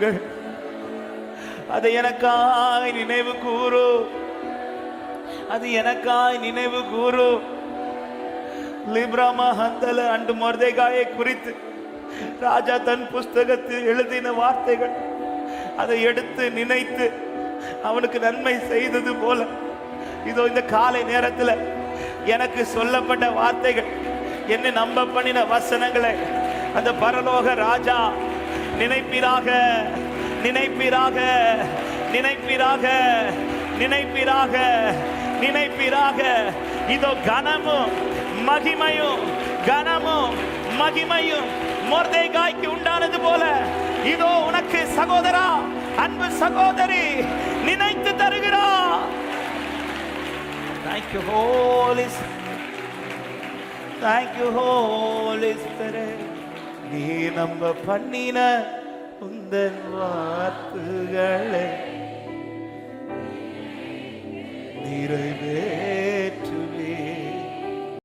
வசனங்கள் அதை எனக்காய் நினைவு கூறு. அது எனக்காய் நினைவு கூறு. லிப்ராமா ஹந்தல அண்டு மொர்தேகாயை குறித்து ராஜா தன் புஸ்தகத்தில் எழுதின வார்த்தைகள். அதை எடுத்து நினைத்து அவனுக்கு நன்மை செய்தது போல. இதோ இந்த காலை நேரத்தில் எனக்கு சொல்லப்பட்ட வார்த்தைகள். என்ன நம்ப பண்ணின வசனங்களை. அந்த பரலோக ராஜா நினைப்பீராக நினைப்பீராக நினைப்பீராக நினைப்பீராக நினைப்பீராக. இதோ கனமும் மகிமையும் கனமும் மகிமையும் மொர்தேகாய்க்கு உண்டானது போல. இதோ உனக்கு சகோதரா அன்பு சகோதரி நினைத்து தருகிறா. Thank you, Holy Thank you, Holy Spirit. நீ நம்ப பண்ணின உந்தன் வார்த்தைகளை நிறைவே